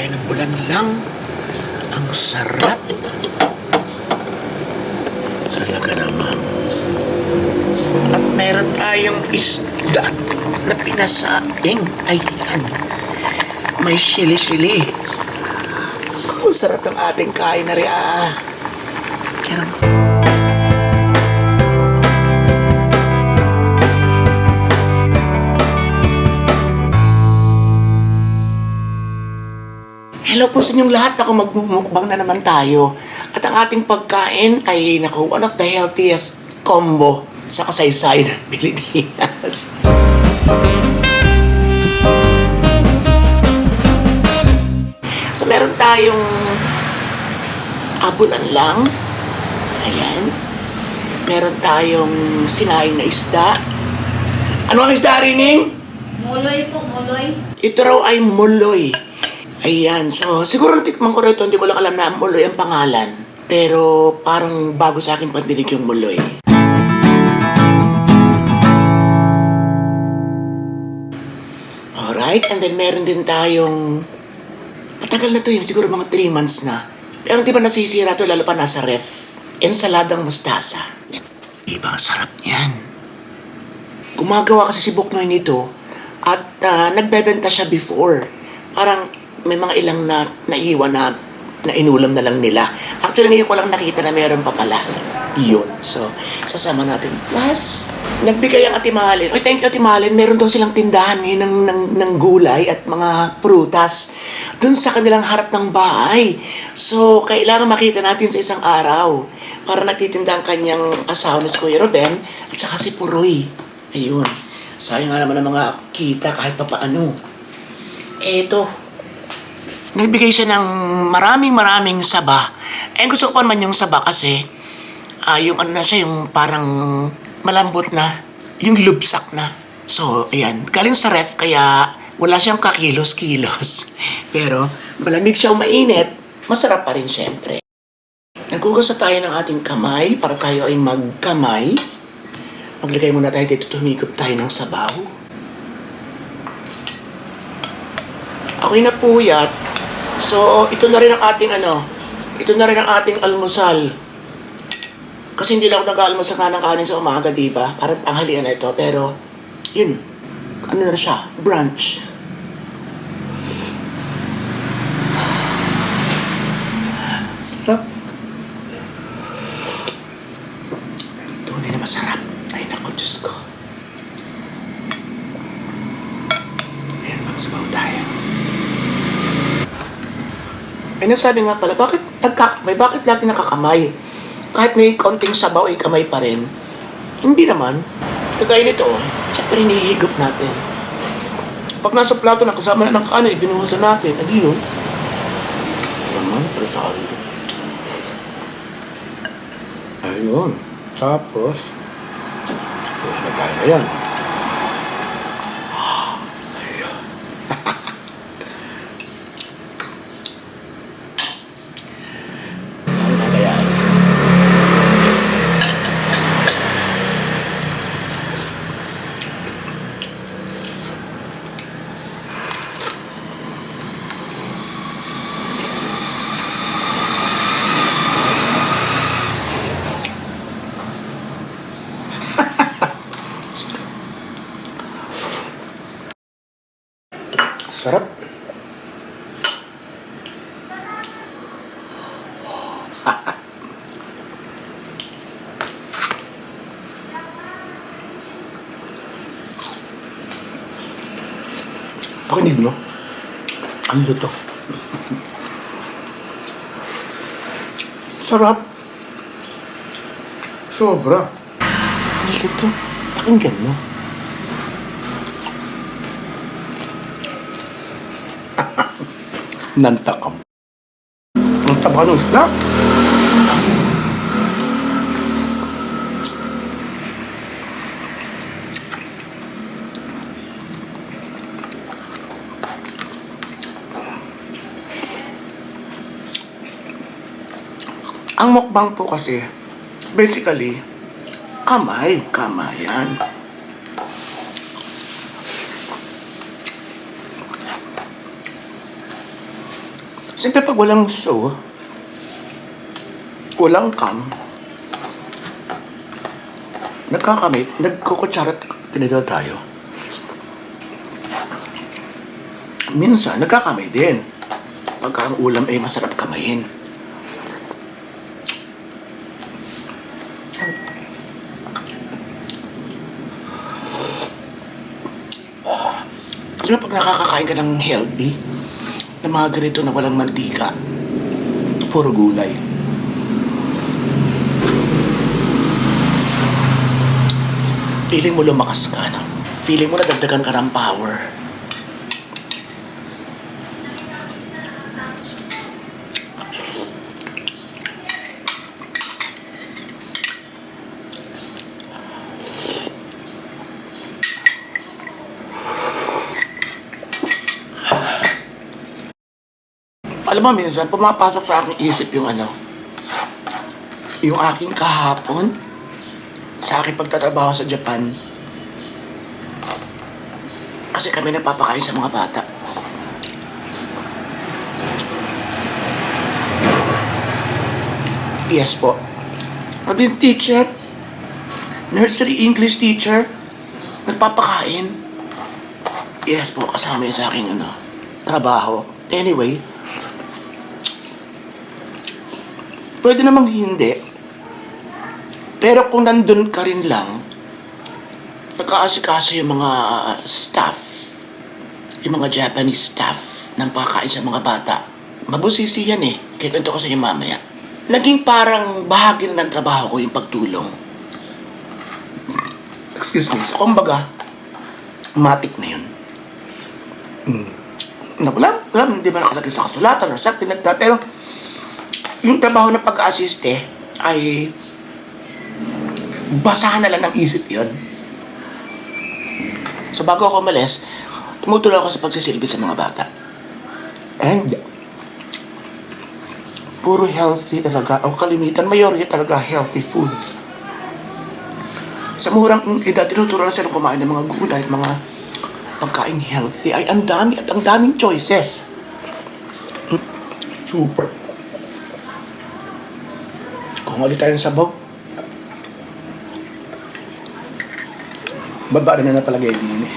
tayo ng bulan lang. Ang sarap. Talaga naman. At meron tayong isda na pinasaing. Ayan. May sili-sili. Ang sarap ng ating kain na rin ah. Tiyan. Hello po sa inyong lahat. Ako magmumukbang na naman tayo. At ang ating pagkain ay, naku, one of the healthiest combo sa kasaysayan ng Pilipinas. So, meron tayong abulan lang. Ayan. Meron tayong sinaing na isda. Ano ang isda, Rining? Muloy po, muloy. Ito raw ay muloy. Ayan, so siguro natikman ko rito, hindi ko lang alam na muloy ang pangalan. Pero parang bago sa akin pandinig yung muloy. Alright, and then meron din tayong... Matagal na to yun, siguro mga 3 months na. Pero di ba nasisira to, lalo pa nasa ref. Ensaladang mustasa. Iba, sarap niyan. Gumagawa kasi si Buknoy nito at ah, nagbebenta siya before. Parang may mga ilang na naiwan na na inulam na lang nila. Actually, ngayon ko lang nakita na meron pa pala. Yun. So, sasama natin. Plus, nagbigay ang Ate Mahalin. Oy, thank you Ate Mahalin. Meron daw silang tindahan ngayon ng, ng, ng gulay at mga prutas dun sa kanilang harap ng bahay. So, kailangan makita natin sa isang araw. Para nagtitinda ang kanyang asawa na si Kuya Ruben at saka si Puroy. Ayun. Sayang nga naman ang mga kita kahit pa paano. Eto. Nagbigay siya ng maraming maraming saba. Eh gusto ko pa naman yung saba kasi ah yung ano na siya, yung parang malambot na. Yung lubsak na. So, ayan. Galing sa ref kaya wala siyang kakilos-kilos. Pero malamig siya mainit, masarap pa rin syempre. Nagugas na tayo ng ating kamay para tayo ay magkamay. Maglagay muna tayo dito, tumigop tayo ng sabaw. Ako'y napuyat. So, ito na rin ang ating ano, ito na rin ang ating almusal. Kasi hindi lang ako nag-aalmusal nga ng kanin sa umaga, di ba? Parang tanghalian na ito, pero, yun, ano na siya, brunch. Sarap. Tunay na masarap. Ay, naku, Diyos ko. Ayan, magsabaw tayo. Ay, nasabi nga pala, bakit nagkakamay? Bakit lagi nakakamay? Kahit may konting sabaw, ay kamay pa rin. Hindi naman. Kagaya nito, siyempre hinihigop natin. Pag nasa plato na kasama na ng kanin, ibinuhusan natin. Adi yun. Naman, pero sorry. Ayun. Tapos, lagay na yan. Sarap. Pakinig mo. Ang luto. Sarap. Sobra. Ang luto. Pakinggan mo. Nantakam. Ang taba ng isda. Ang mukbang po kasi, basically, kamay, kamayan. Siyempre pag walang show, walang cam, nagkakamit, nagkukutsara at tinidor tayo. Minsan, nagkakamay din. Pagka ang ulam ay masarap kamayin. Mo, pag nakakakain ka ng healthy, ng mga ganito na walang mantika, puro gulay. Feeling mo lumakas ka, no? Feeling mo nadagdagan ka ng power. Alam mo, minsan pumapasok sa aking isip yung ano, yung aking kahapon sa aking pagtatrabaho sa Japan. Kasi kami napapakain sa mga bata. Yes po. At yung teacher, nursery English teacher, nagpapakain. Yes po, kasama yun sa aking ano, trabaho. Anyway, pwede namang hindi. Pero kung nandun ka rin lang, nag-aasikaso yung mga staff, yung mga Japanese staff ng pagkain sa mga bata. Mabusisi yan eh. Kaya kwento ko sa inyo mamaya. Naging parang bahagi na ng trabaho ko yung pagtulong. Excuse me. So, kumbaga, matik na yun. Hmm. Na, wala, wala, hindi ba nakalagay sa kasulatan or something like that. Pero, yung trabaho ng pag-assiste ay basahan na lang ng isip yon. So bago ako umalis, tumutuloy ako sa pagsisilbi sa mga bata. And puro healthy talaga, o kalimitan, majority talaga healthy foods. Sa murang edad, tinuturo na sila kumain ng mga gulay, mga pagkain healthy. Ay, ang dami at ang daming choices. Super. Kung ulit tayo ng sabaw. Baba rin na napalagay din eh.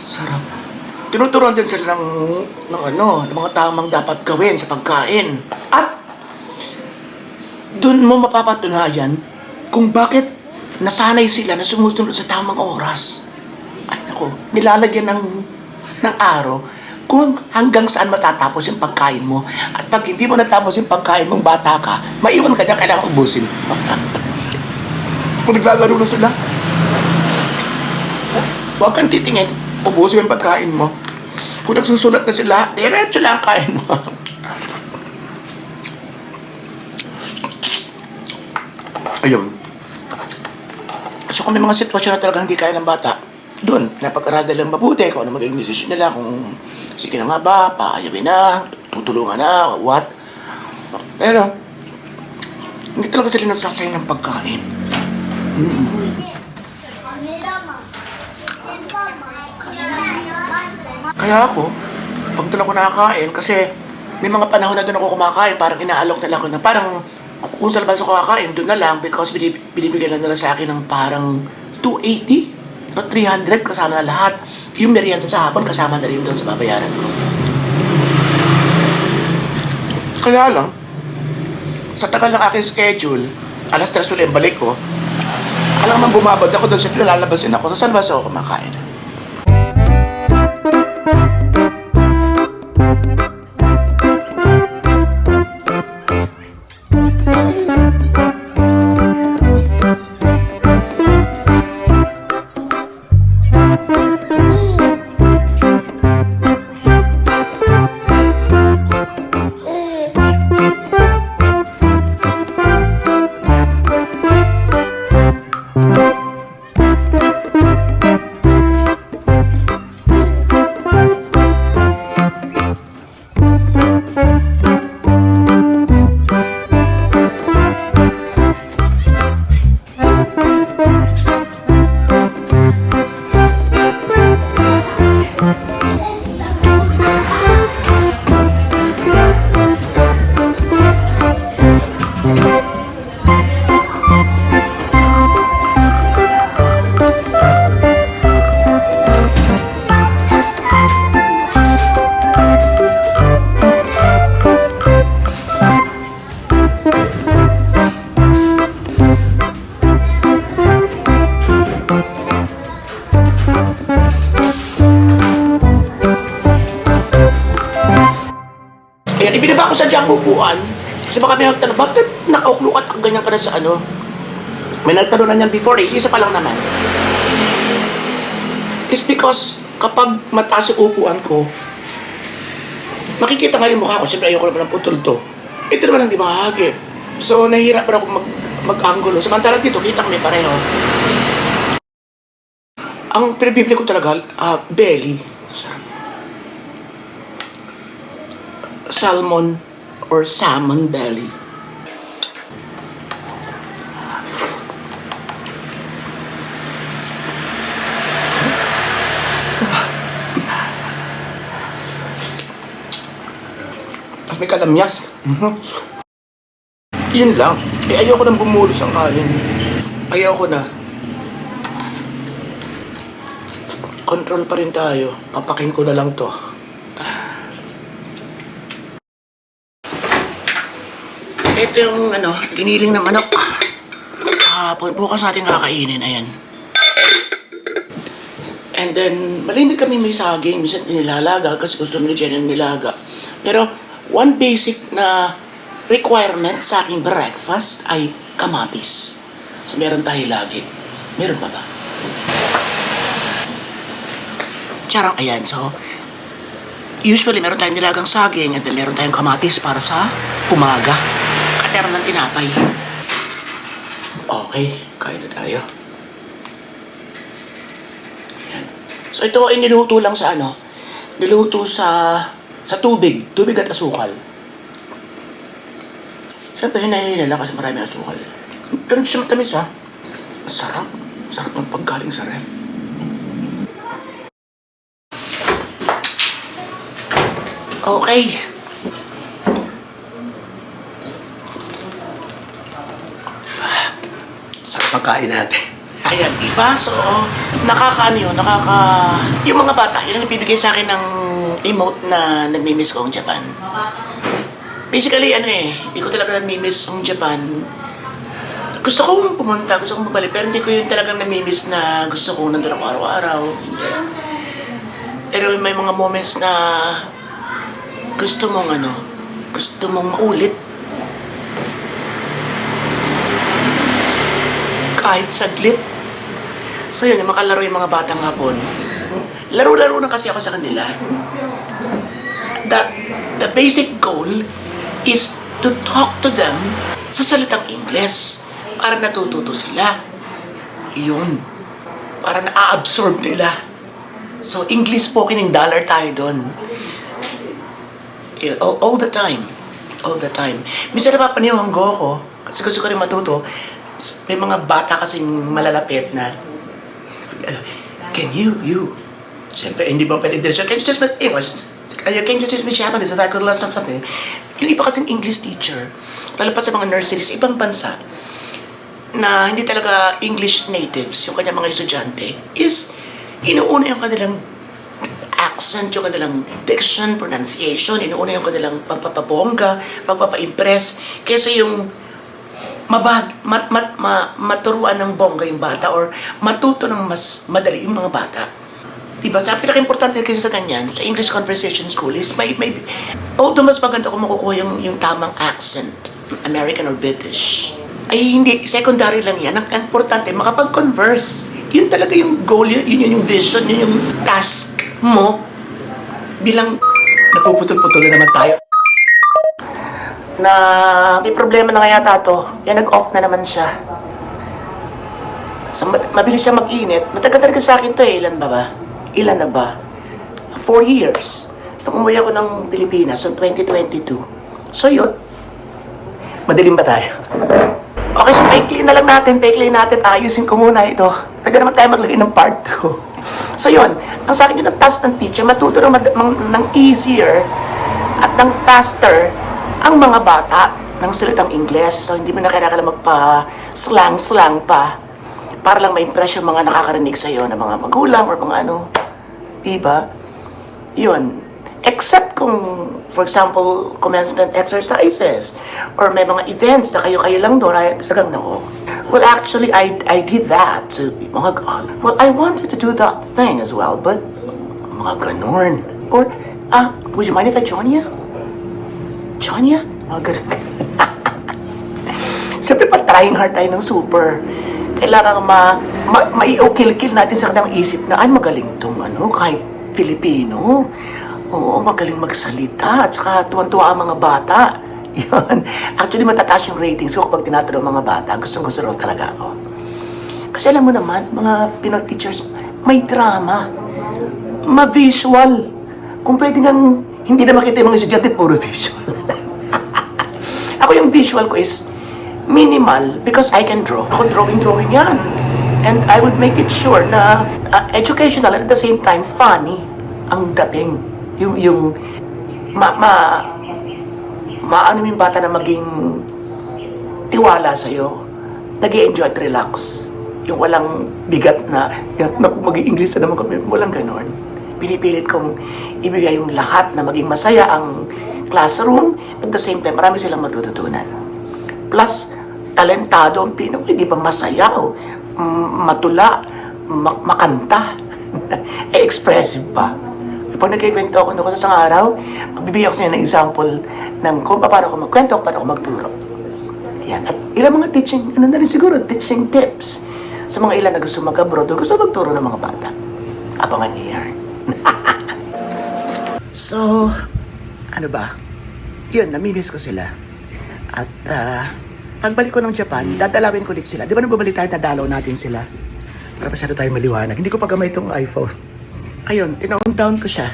Sarap. Tinuturuan din sila ng, ng ano, ng mga tamang dapat gawin sa pagkain. At doon mo mapapatunayan kung bakit nasanay sila na sumusunod sa tamang oras. Ay, ako, nilalagyan ng, ng araw kung hanggang saan matatapos yung pagkain mo. At pag hindi mo natapos yung pagkain mong bata ka, maiwan ka niya, kailangan ubusin. naglalaro na sila, huwag kang titingin, ubusin yung pagkain mo. Kung nagsusulat na sila, diretso lang ang kain mo. Ayun. So kung may mga sitwasyon na talagang hindi kaya ng bata, doon, pinapag-aralan lang mabuti kung ano magiging desisyon nila, kung sige na nga ba, paayawin na, tutulungan na, what. Pero, hindi talaga sila nasasayang ng pagkain. Kaya ako, pag doon ako nakakain, kasi may mga panahon na doon ako kumakain, parang inaalok nila ako na parang kung sa labas ako kakain, doon na lang because binib- binibigyan na nila sa akin ng parang 280 o 300 kasama na lahat. Yung merienda sa hapon kasama na rin doon sa babayaran ko. Kaya lang, sa tagal ng aking schedule, alas 3 ulit balik ko, alam mo bumabad ako doon, siyempre lalabas din ako. So, saan ba ako kumakain? Upuan. Kasi baka may nagtanong, bakit nakauklukat ang ganyan ka na sa ano? May nagtanong na niyan before eh, isa pa lang naman. It's because kapag mataas yung upuan ko, makikita nga yung mukha ko, siyempre ayoko naman ng putol to. Ito naman ang di makakagip. So, nahihirap pa ako mag, mag-angulo. Samantala dito, kita kami pareho. Ang pinabibili ko talaga, ah, belly. Salmon or salmon belly. Tapos may kalamyas. Mhm. Yun lang. Eh, ayoko nang bumulos ang kanin. Ayoko na. Control pa rin tayo. Papakin ko na lang to. Ito yung ano, giniling na manok. Kahapon, bukas natin kakainin, ayan. And then, malimit kami may saging, minsan nilalaga kasi gusto ni Jen nilaga. Pero, one basic na requirement sa aking breakfast ay kamatis. So, meron tayo lagi. Meron pa ba? Charang, ayan. So, usually meron tayong nilagang saging then meron tayong kamatis para sa umaga. Katera ng tinapay. Okay, kain na tayo. Ayan. So ito ay niluto lang sa ano? Niluto sa sa tubig. Tubig at asukal. Siyempre, hinahin lang kasi marami asukal. Pero siya matamis ha. Masarap. Sarap ng paggaling sa ref. Okay. Sarap pagkain natin. Ayan, diba? So, nakakaano yun, nakaka... Yung mga bata, yun ang nagbibigay sa akin ng emote na nagmimiss ko ang Japan. Basically, ano eh, hindi ko talaga namimiss ang Japan. Gusto kong pumunta, gusto kong mabalik, pero hindi ko yun talagang namimiss na gusto ko nandun ako araw-araw. Hindi. Pero may mga moments na gusto mong ano, gusto mong maulit. Kahit saglit. So yun, yung makalaro yung mga batang hapon. Laro-laro na kasi ako sa kanila. That the basic goal is to talk to them sa salitang Ingles para natututo sila. Yun. Para na-absorb nila. So, English in dollar tayo doon. All, all the time. All the time. Minsan napapaniwanggo ako, kasi gusto ko rin matuto, may mga bata kasing malalapit na, uh, can you, you, Siyempre, hindi ba pwede din can you teach me English? Uh, Can you teach me Japanese? That I could learn something. Yung iba kasing English teacher, lalo pa sa mga nurseries, ibang bansa, na hindi talaga English natives, yung kanyang mga estudyante, is inuuna yung kanilang accent, yung kanilang diction, pronunciation, inuuna yung kanilang pagpapabongga, pagpapa-impress, kaysa yung mabag, mat, mat, ma, maturuan ng bongga yung bata or matuto ng mas madali yung mga bata. Diba? Sa pinaka-importante kasi sa ganyan, sa English Conversation School is may, may, although mas maganda kung makukuha yung, yung tamang accent, American or British, ay hindi, secondary lang yan. Ang importante, makapag-converse. Yun talaga yung goal, yun, yun, yun yung vision, yun yung task mo bilang napuputol-putol na naman tayo na may problema na nga yata to. Yan, nag-off na naman siya. So, ma- mabilis siya mag-init. Matagal talaga sa akin to eh. Ilan ba ba? Ilan na ba? Four years. Nung umuwi ako ng Pilipinas, so 2022. So yun. Madilim ba tayo? Okay, so paikli na lang natin, paikli natin, ayusin ko muna ito. Taga naman tayo maglagay ng part 2. So yun, ang sa akin yun ang task ng teacher, matuto ng, ng, ng easier at ng faster ang mga bata ng salitang Ingles. So, hindi mo na kailangan magpa-slang-slang pa para lang ma-impress yung mga nakakarinig sa'yo na mga magulang or mga ano. Diba? Yun. Except kung, for example, commencement exercises or may mga events na kayo-kayo lang doon, ay talagang nako. Well, actually, I, I did that to mga God. Well, I wanted to do that thing as well, but mga ganun. Or, ah, would you mind if I join you? You? Mga ganun. Siyempre, pa-trying hard tayo ng super. Kailangan ma, ma maiukil-kil natin sa kanilang isip na, ay, magaling tong ano, kahit Pilipino. Oo, magaling magsalita. At saka tuwan-tuwa ang mga bata. Yan. Actually, matataas yung ratings ko kapag tinatanong mga bata. Gustong gusto raw talaga ako. Kasi alam mo naman, mga Pinoy teachers, may drama. Ma-visual. Kung pwede ngang hindi na makita yung mga estudyante, puro visual. Ako yung visual ko is minimal because I can draw. Ako drawing-drawing yan. And I would make it sure na uh, educational and at the same time funny ang dating. Yung, yung ma, ma, maano yung bata na maging tiwala sa'yo. nag enjoy at relax. Yung walang bigat na, yan, naku, mag-i-English na naman kami. Walang ganon. Pinipilit kong ibigay yung lahat na maging masaya ang classroom. At the same time, marami silang matututunan. Plus, talentado ang Pinoy, di ba masaya o mm, matula, ma- makanta, eh, expressive pa. Pag nagkikwento ako noon sa araw, magbibigay ako sa inyo ng example ng kung paano ako magkwento, paano ako magturo. Yan. At ilang mga teaching, ano na rin siguro, teaching tips sa mga ilan na gusto mag-abroad gusto magturo ng mga bata. Abangan niyo yan. So, ano ba? Yun, namimiss ko sila. At ah, pagbalik ko ng Japan, dadalawin ko ulit sila. Di ba nababalik tayo, dadalaw natin sila? Para masyado tayo maliwanag. Hindi ko pa gamay itong iPhone. Ayun, tinoon down ko siya.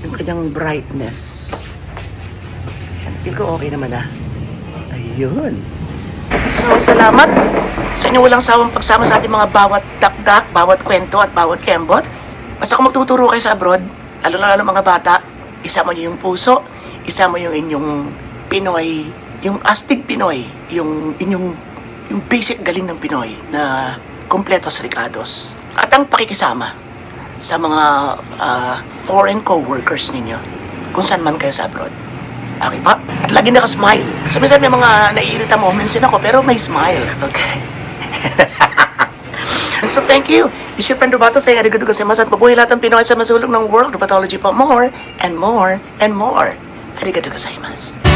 Yung kanyang brightness. Feel ko okay naman ah. Ayun. So, salamat sa inyong walang sawang pagsama sa ating mga bawat dakdak, bawat kwento at bawat kembot. Basta kung magtuturo kayo sa abroad, lalo na lalo mga bata, isama niyo yung puso, isama yung inyong Pinoy, yung astig Pinoy, yung inyong yung basic galing ng Pinoy na kompletos ricados. At ang pakikisama sa mga ah, foreign co-workers ninyo kung saan man kayo sa abroad. Okay pa? At lagi naka-smile. Sabi-sabi may mga naiirita moments din ako, pero may smile. Okay? so thank you. Friend Robato saying arigato gozaimasu at mabuhay lahat ng Pinoy sa masulong ng world of pathology pa more and more and more. Arigato gozaimasu.